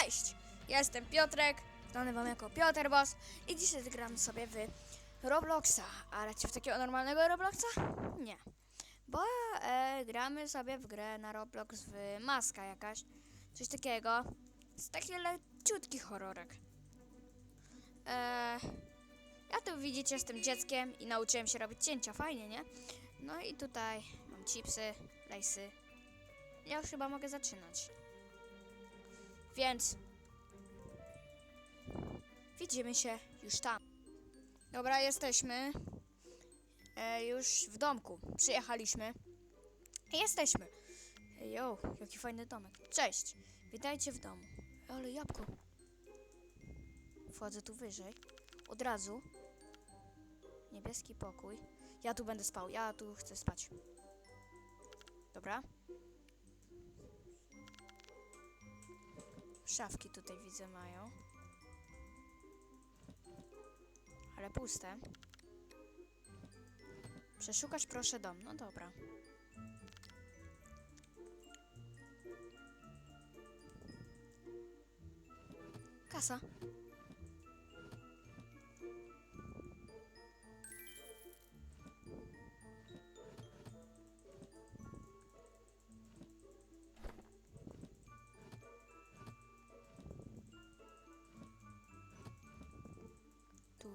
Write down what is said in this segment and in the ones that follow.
Cześć! Jestem Piotrek, znany wam jako Piotr Boss i dzisiaj zagramy sobie w Robloxa. Ale czy w takiego normalnego Robloxa? Nie. Bo e, gramy sobie w grę na Roblox w maska jakaś. Coś takiego. Z taki leciutki horrorek. E, ja tu widzicie, jestem dzieckiem i nauczyłem się robić cięcia. Fajnie, nie? No i tutaj mam chipsy, lejsy. Ja już chyba mogę zaczynać. Więc widzimy się już tam. Dobra, jesteśmy e, już w domku. Przyjechaliśmy. Jesteśmy. Jo, jaki fajny domek. Cześć, witajcie w domu. Ale jabłko. Wchodzę tu wyżej. Od razu. Niebieski pokój. Ja tu będę spał. Ja tu chcę spać. Dobra. Szafki tutaj widzę mają. Ale puste. Przeszukać proszę dom. No dobra. Kasa.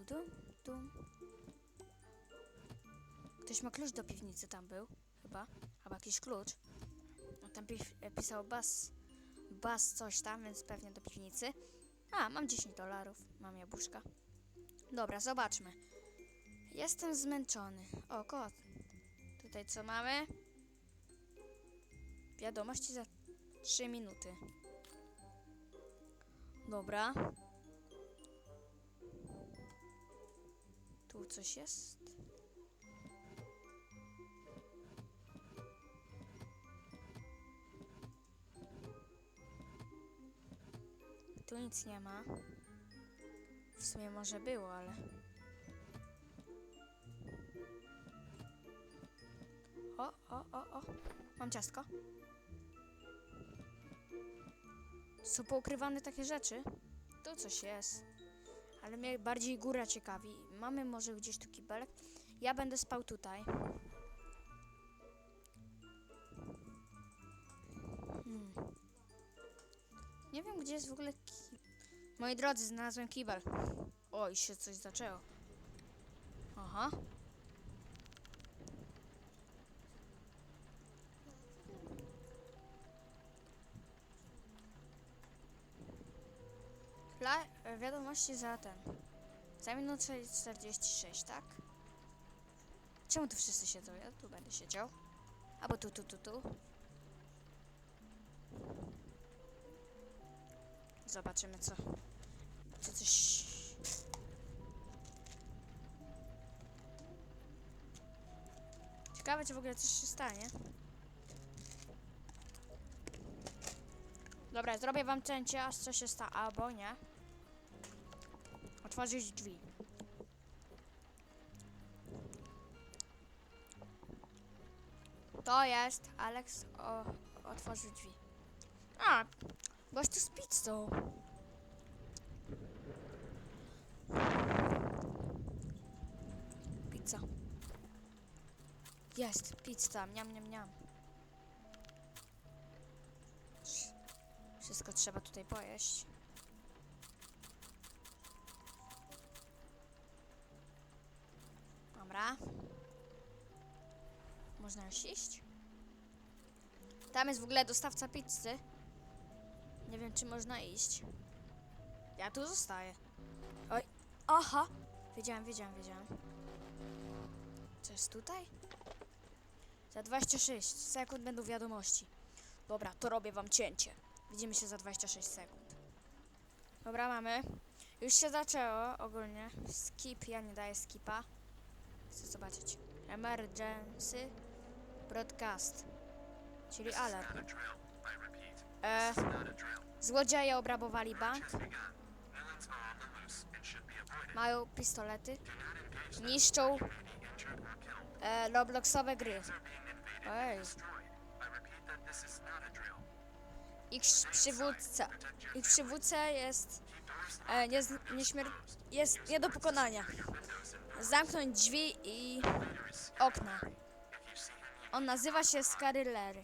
Dum, dum. Ktoś ma klucz do piwnicy, tam był, chyba. Albo jakiś klucz. No, tam pi- e, pisał bas, bas coś tam, więc pewnie do piwnicy. A, mam 10 dolarów, mam jabłuszka. Dobra, zobaczmy. Jestem zmęczony. O, kot. Tutaj co mamy? Wiadomości za 3 minuty. Dobra. Tu coś jest? Tu nic nie ma. W sumie może było, ale... O, o, o, o. Mam ciastko. Są poukrywane takie rzeczy. Tu coś jest. Ale mnie bardziej góra ciekawi. Mamy może gdzieś tu kibelek. Ja będę spał tutaj. Hmm. Nie wiem, gdzie jest w ogóle ki... Moi drodzy, znalazłem kibel. Oj, się coś zaczęło. Aha. Wiadomości za ten. Za minutę 46, tak? Czemu tu wszyscy siedzą? Ja tu będę siedział. Albo tu, tu, tu, tu. Zobaczymy co. Czy coś. Ciekawe, czy w ogóle coś się stanie. Dobra, zrobię wam cięcie, aż co się stanie, albo nie. Otworzyć drzwi. To jest Alex o, otworzył drzwi. A, gościu z pizzą. Pizza. Jest, pizza, miam, miam, miam. Wsz- Wszystko trzeba tutaj pojeść. Tam jest w ogóle dostawca pizzy. Nie wiem, czy można iść. Ja tu zostaję. Oj, aha! Wiedziałem, wiedziałem, wiedziałem. Co jest tutaj? Za 26 sekund będą wiadomości. Dobra, to robię wam cięcie. Widzimy się za 26 sekund. Dobra, mamy. Już się zaczęło ogólnie. Skip, ja nie daję skipa. Chcę zobaczyć. Emergency broadcast. Czyli alarm. E, złodzieje obrabowali bank. Mają pistolety. Niszczą e, Robloxowe gry. Ej. Ich przywódca. Ich przywódca jest. E, nie, nieśmier- jest nie do pokonania. Zamknąć drzwi i okna. On nazywa się Scarylery.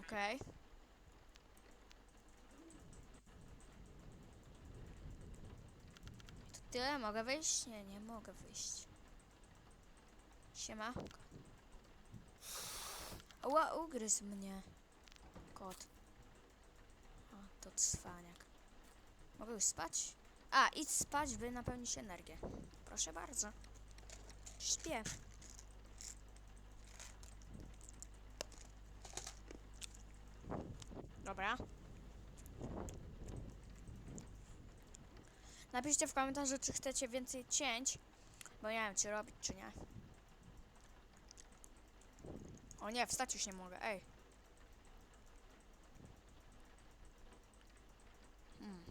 Okej. To tyle? Mogę wyjść? Nie, nie mogę wyjść. Siema. Ła, ugryzł mnie. Kot. O, to cwaniak. Mogę już spać? A, idź spać, by napełnić energię. Proszę bardzo. Śpię. Dobra. Napiszcie w komentarzu, czy chcecie więcej cięć, bo nie wiem, czy robić, czy nie. O nie, wstać już nie mogę, ej. Hmm.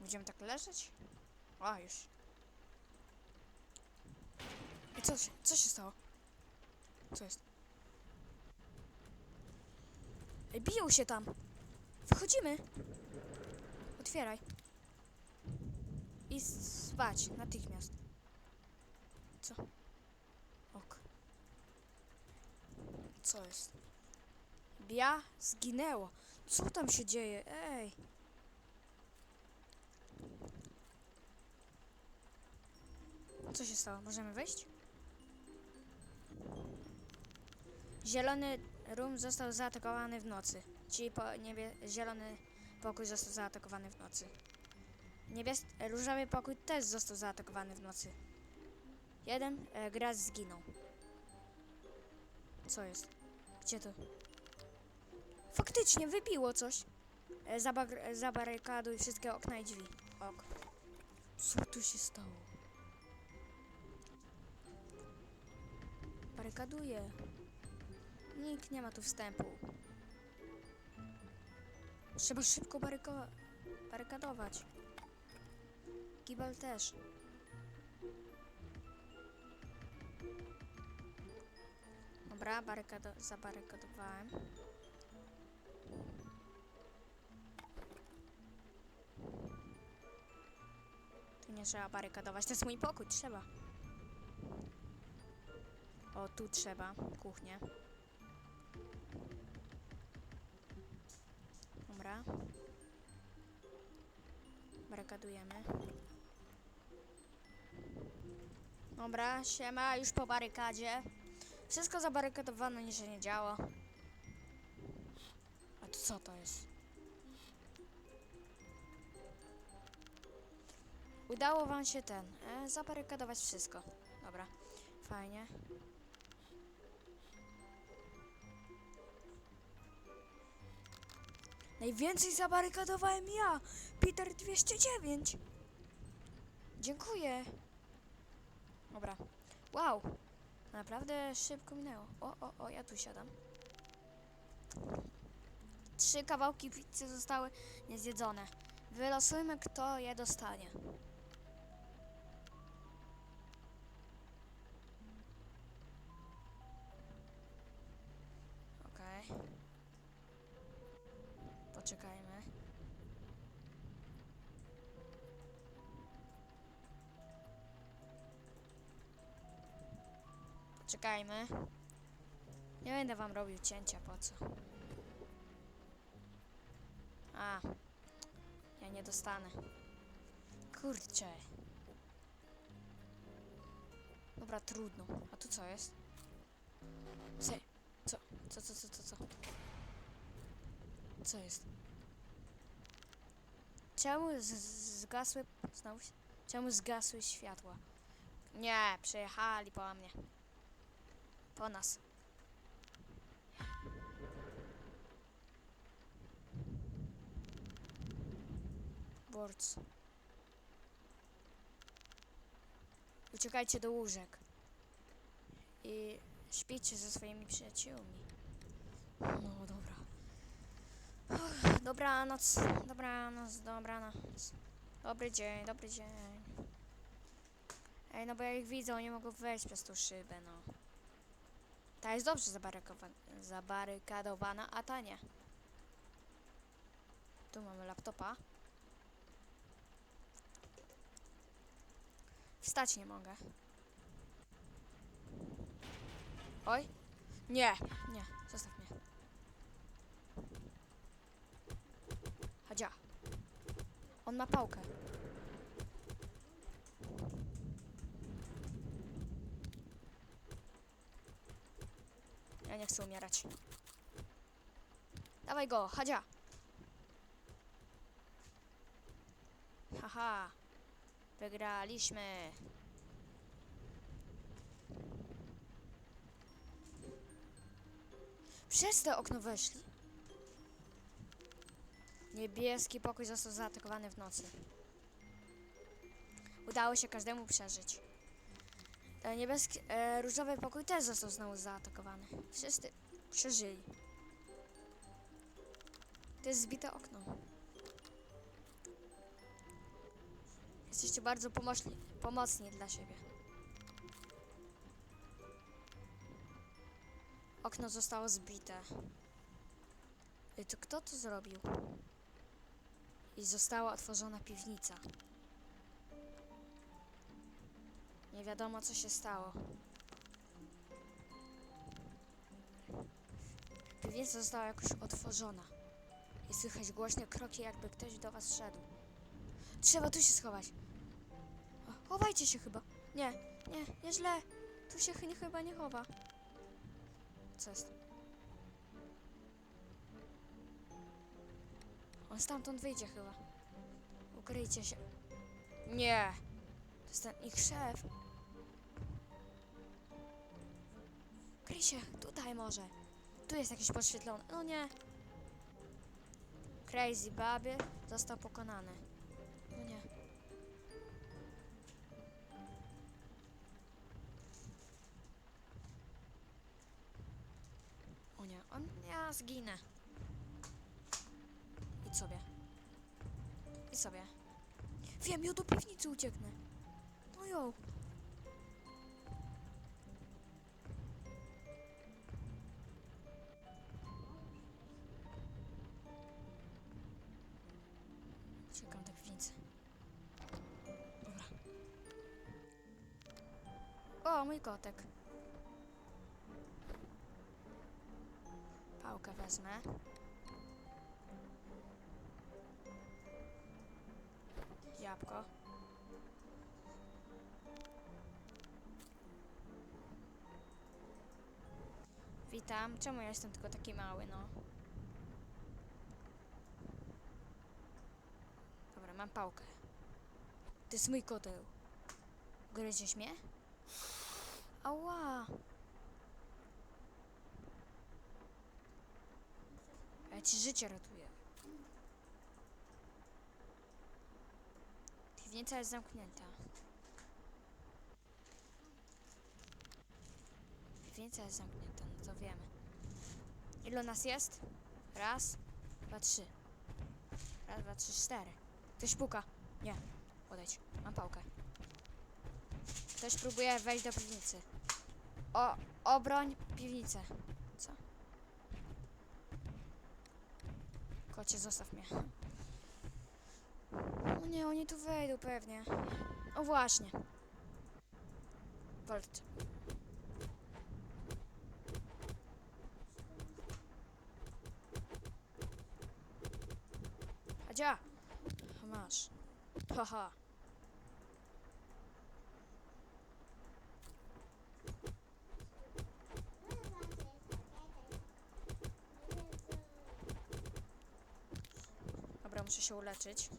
Będziemy tak leżeć? A, już. I co się, co się stało? Co jest? Ej, biją się tam. Wychodzimy. Otwieraj. I spać natychmiast. Co? Ok. Co jest? Bia zginęło. Co tam się dzieje? Ej. Co się stało? Możemy wejść? Zielony rum został zaatakowany w nocy. Czyli po, niebie, zielony pokój został zaatakowany w nocy. Niebies różowy pokój też został zaatakowany w nocy. Jeden e, gracz zginął. Co jest? Gdzie to? Faktycznie wybiło coś. E, e, zabarykaduj wszystkie okna i drzwi. Ok. Co tu się stało? Barykaduję. Nikt nie ma tu wstępu. Trzeba szybko baryko- barykadować. Gibel też. Dobra, barykado zabarykadowałem. Tu nie trzeba barykadować, to jest mój pokój, trzeba. O, tu trzeba, kuchnię. Dobra. Barykadujemy. Dobra, siema, już po barykadzie. Wszystko zabarykadowane, nic się nie działo. A to co to jest? Udało wam się ten, e, zabarykadować wszystko. Dobra, fajnie. Najwięcej zabarykadowałem ja, Peter 209. Dziękuję. Dobra. Wow. Naprawdę szybko minęło. O, o, o, ja tu siadam. Trzy kawałki pizzy zostały niezjedzone. Wylosujmy, kto je dostanie. Poczekajmy. Nie będę wam robił cięcia, po co? A. Ja nie dostanę. Kurczę. Dobra, trudno. A tu co jest? Co? Co? Co, co, co, co, co? Co jest? Czemu zgasły... Znowu? się- Czemu zgasły światła? Nie, przejechali po mnie. Po nas. Boards. Uciekajcie do łóżek. I śpijcie ze swoimi przyjaciółmi. No dobra. Uff, Dobranoc, dobranoc, dobranoc. Dobry dzień, dobry dzień. Ej, no bo ja ich widzę, oni mogą wejść przez tą szybę, no. Ta jest dobrze zabarykadowana, a ta nie. Tu mamy laptopa. Wstać nie mogę. Oj. Nie, nie, zostaw mnie. Chadzia. On ma pałkę. Ja nie chcę umierać. Dawaj go, Hadzia. Haha. Wygraliśmy. Przez to okno weszli. Niebieski pokój został zaatakowany w nocy. Udało się każdemu przeżyć. E, niebieski, e, różowy pokój też został znowu zaatakowany. Wszyscy przeżyli. To jest zbite okno. Jesteście bardzo pomocni, pomocni dla siebie. Okno zostało zbite. I to kto to zrobił? I została otworzona piwnica. Nie wiadomo co się stało. Piwnica została jakoś otworzona. I słychać głośne kroki, jakby ktoś do was szedł. Trzeba tu się schować. O, chowajcie się chyba. Nie, nie, nieźle. Tu się chy- chyba nie chowa. Co jest? On stamtąd wyjdzie chyba. Ukryjcie się. Nie. To jest ten ich szef. Kryj się, tutaj może. Tu jest jakiś podświetlony. No nie. Crazy Babie został pokonany. No nie. O nie, on, ja zginę. Idź sobie. Idź sobie. Wiem, ja do piwnicy ucieknę. No jo. Mój kotek. Pałkę wezmę. Jabłko. Witam. Czemu ja jestem tylko taki mały, no? Dobra, mam pałkę. To jest mój koteł. Gryziesz mnie? Ała! Ja ci życie ratuję. Piwnica jest zamknięta. Piwnica jest zamknięta, no to wiemy. Ilu nas jest? Raz, dwa, trzy. Raz, dwa, trzy, cztery. Ktoś puka. Nie. Odejdź. Mam pałkę. Ktoś próbuje wejść do piwnicy. O, obroń piwnicę. Co? Kocie, zostaw mnie. O nie, oni tu wejdą pewnie. O właśnie. Volt. Adzia! Masz. Haha. Dobra, muszę się uleczyć.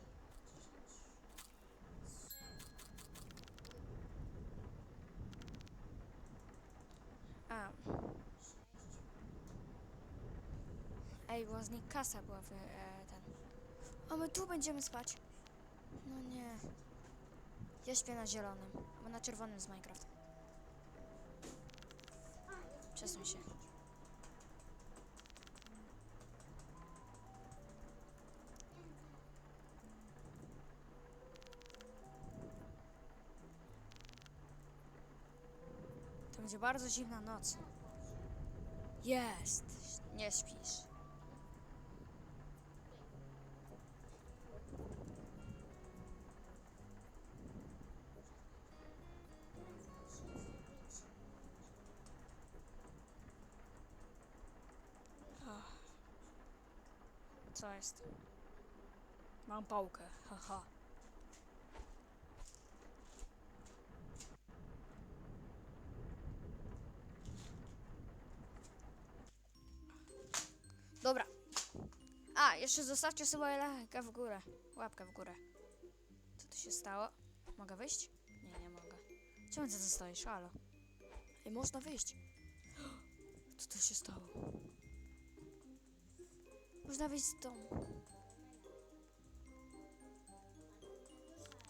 A. Ej, była z kasa była w, e, ten. A my tu będziemy spać. No nie. Ja śpię na zielonym, bo na czerwonym z Minecraft. Przesuń się. Będzie bardzo zimna noc. Jest! Nie śpisz. Co jest? Mam pałkę, haha. Jeszcze zostawcie sobie łapkę w górę. Łapkę w górę. Co tu się stało? Mogę wyjść? Nie, nie mogę. Czemu ty zostajesz? Halo. Ej, można wyjść. Co tu się stało? Można wyjść z domu.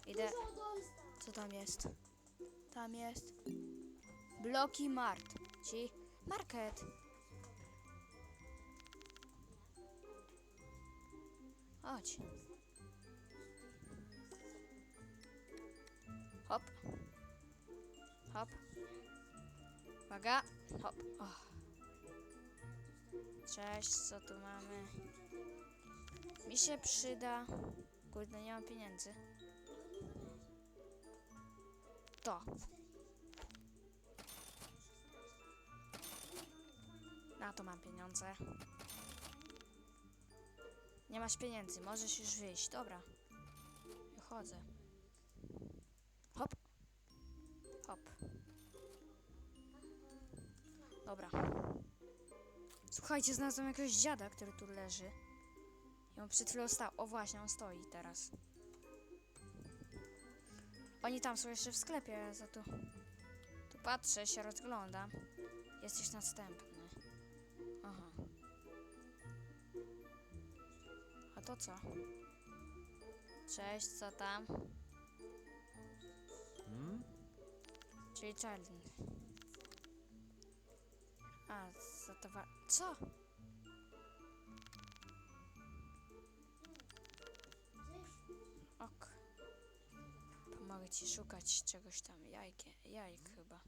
Idę. Co tam jest? Tam jest. Bloki Mart. Ci market. Chodź. Hop. Hop. Uwaga. Hop. Och. Cześć, co tu mamy? Mi się przyda. Kurde, nie mam pieniędzy. To. Na to mam pieniądze. Nie masz pieniędzy, możesz już wyjść. Dobra. Wychodzę. Hop. Hop. Dobra. Słuchajcie, znalazłem jakiegoś dziada, który tu leży. I on przed chwilą stał. O właśnie, on stoi teraz. Oni tam są jeszcze w sklepie, ja za tu... Tu patrzę, się rozglądam. Jesteś następny. To co? Cześć, co tam? Hmm? Czyli czarny. A, za to wa- Co? Ok. Pomogę ci szukać czegoś tam. Jajkie, jajek chyba.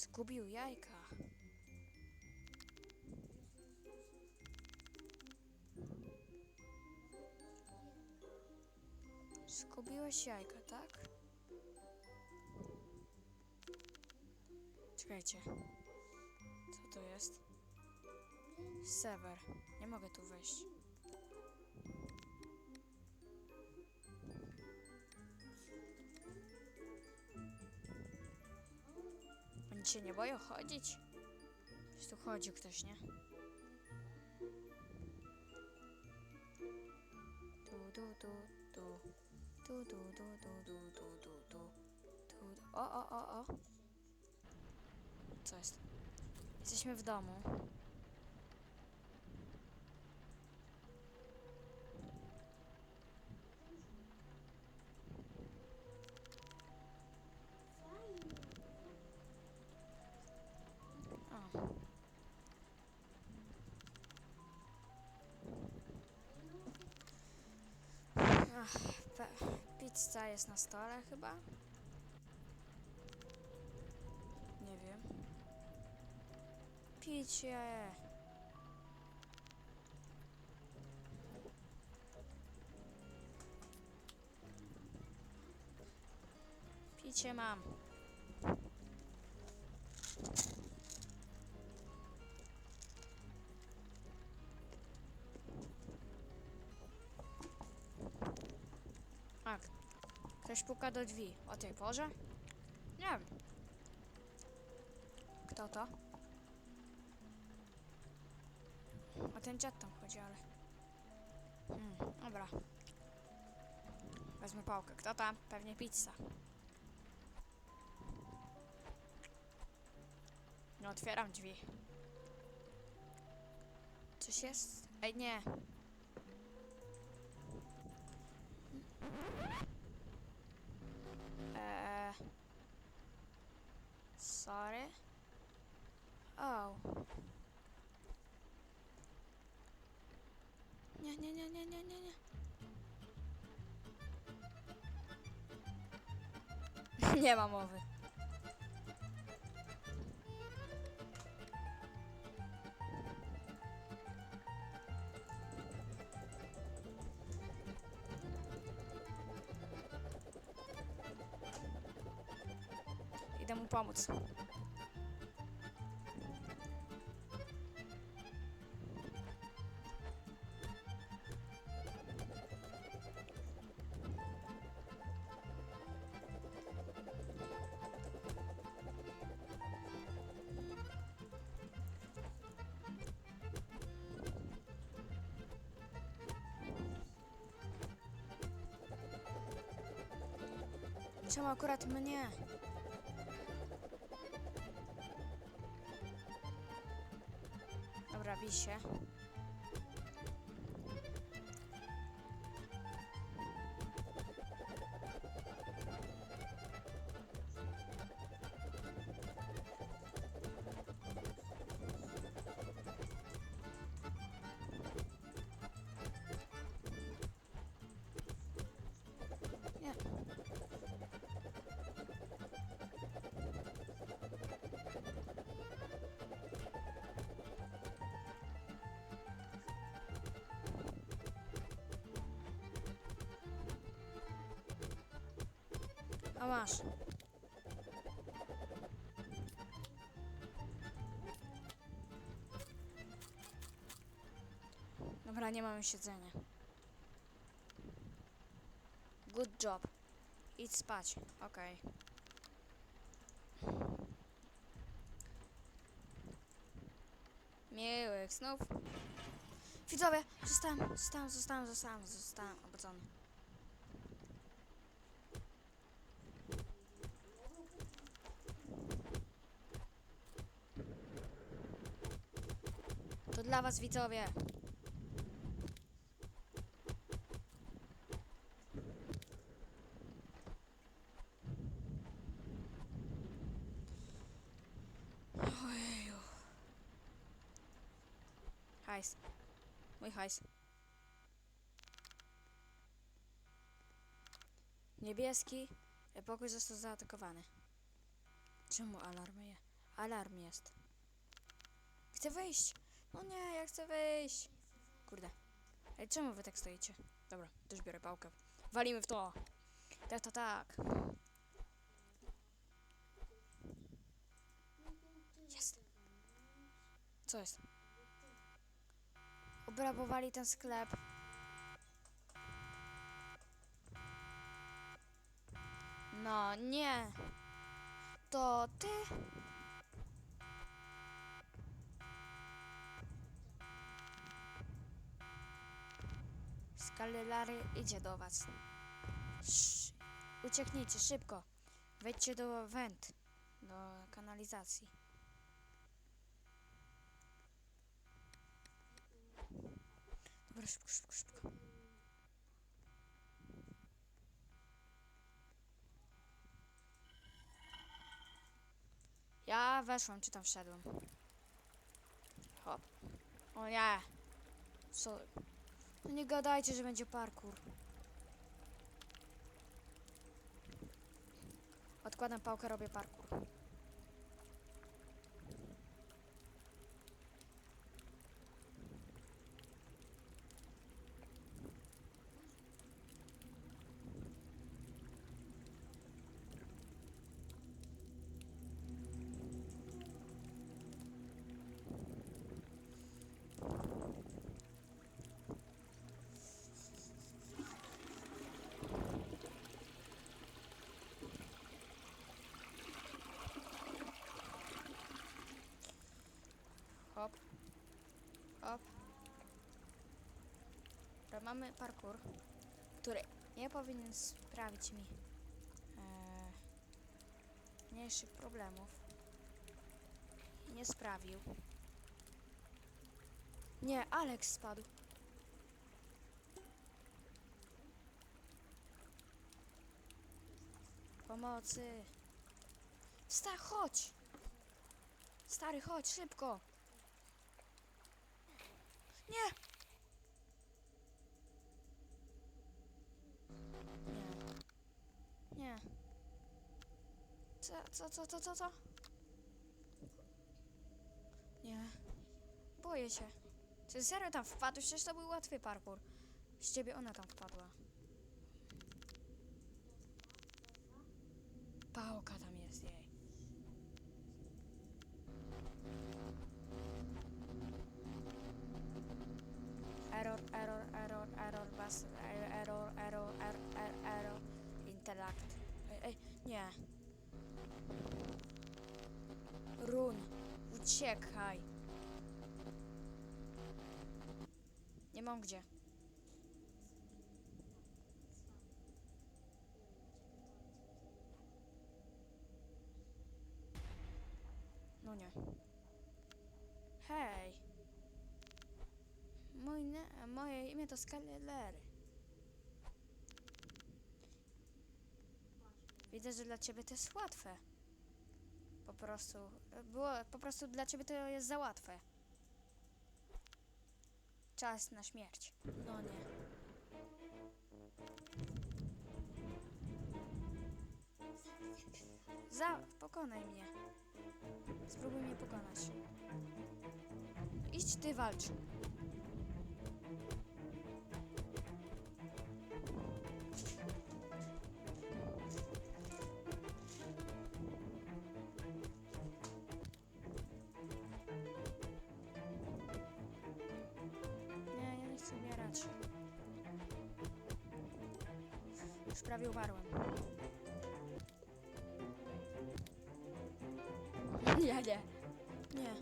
Zgubił jajka. Zgubiłeś jajka, tak? Czekajcie. Co to jest? Sewer. Nie mogę tu wejść. Oni się nie boją chodzić? Czy tu chodził ktoś, nie? Tu, tu, tu. Tu, tu, tu, tu, tu, tu, tu, tu. Tu, tu. O, o, o, o. Co jest? Jesteśmy w domu. Pizza jest na stole chyba? Nie wiem. Picie. Picie mam. Ktoś puka do drzwi. O tej porze? Nie wiem. Kto to? A ten dziad tam chodzi, ale... Hmm, dobra. Wezmę pałkę. Kto tam? Pewnie pizza. Nie otwieram drzwi. Coś jest? Ej, nie. Eee... Sorry. Oh. Nie, nie, nie, nie, nie, nie, nie. nie ma mowy. Idę mu pomóc. Czemu akurat mnie? Dobra, bij A masz. Dobra, nie mamy siedzenia. Good job. Idź spać. Okej. Miłych snów. Widzowie, zostałem, zostałem, zostałem, zostałem, zostałem obudzony. Was widzowie. Ojeju. Hajs. Mój hajs. Niebieski. e, Pokój został zaatakowany. Czemu alarm je? Alarm jest. Chcę wyjść. No nie, ja chcę wyjść. Kurde. Ej, czemu wy tak stoicie? Dobra, też biorę pałkę. Walimy w to. Tak, tak, tak. Jest. Co jest? Obrabowali ten sklep. No nie. To ty? Skalelary idzie do was. Sz ucieknijcie szybko. Wejdźcie do went, do kanalizacji. Dobra, szybko, szybko, szybko. Ja weszłam, czy tam wszedłem. Hop. O nie. Co? No nie gadajcie, że będzie parkour. Odkładam pałkę, robię parkour. Dobra, mamy parkour, który nie powinien sprawić mi e, mniejszych problemów. Nie sprawił. Nie, Alex spadł. Pomocy. Sta, chodź! Stary, chodź, szybko! Nie. Co, co, co, co, co? Nie. Boję się. Czy serio tam wpadłeś? Przecież to był łatwy parkour. Z ciebie ona tam wpadła. Pałka tam jest jej. Error, error, error, error, bas, error, error, error, error, error, intellect. Ej, ej, nie. Uciekaj. Nie mam gdzie. No nie. Hej. Mój ne- moje imię to Skyler. Widzę, że dla ciebie to jest łatwe. Po prostu. Było, po prostu dla ciebie to jest za łatwe. Czas na śmierć. No nie. Za, pokonaj mnie. Spróbuj mnie pokonać. Idź ty walcz. Prawie umarłem. Nie, nie. Nie.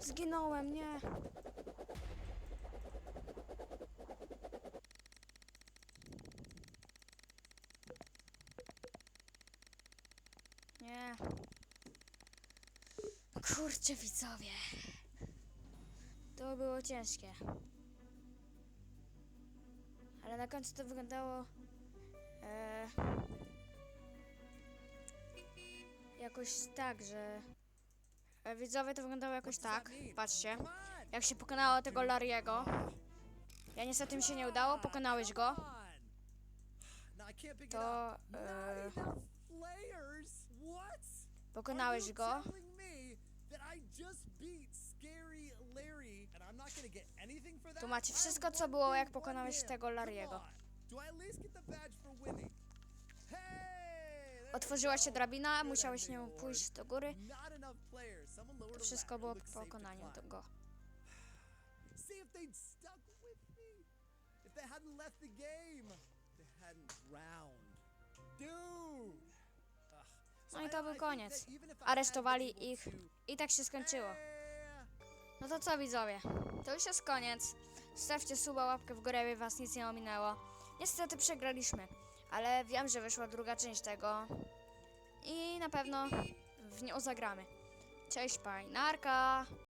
Zginąłem. Nie. Kurczę widzowie. To było ciężkie. Ale na końcu to wyglądało e, jakoś tak, że e, widzowie to wyglądało jakoś tak. Patrzcie, jak się pokonało tego Lariego. Ja niestety mi się nie udało, pokonałeś go. To e, pokonałeś go. Tu macie wszystko, co było, jak pokonałeś tego Lariego. Otworzyła się drabina, musiałeś nią pójść do góry. To wszystko było po pokonaniu go. See if they'd stuck with me. If they hadn't left the game. If they hadn't drowned. Dude. No i to był koniec. Aresztowali ich i tak się skończyło. No to co widzowie? To już jest koniec. Stawcie suba, łapkę w górę, by was nic nie ominęło. Niestety przegraliśmy, ale wiem, że wyszła druga część tego. I na pewno w nią zagramy. Cześć, pajnarka!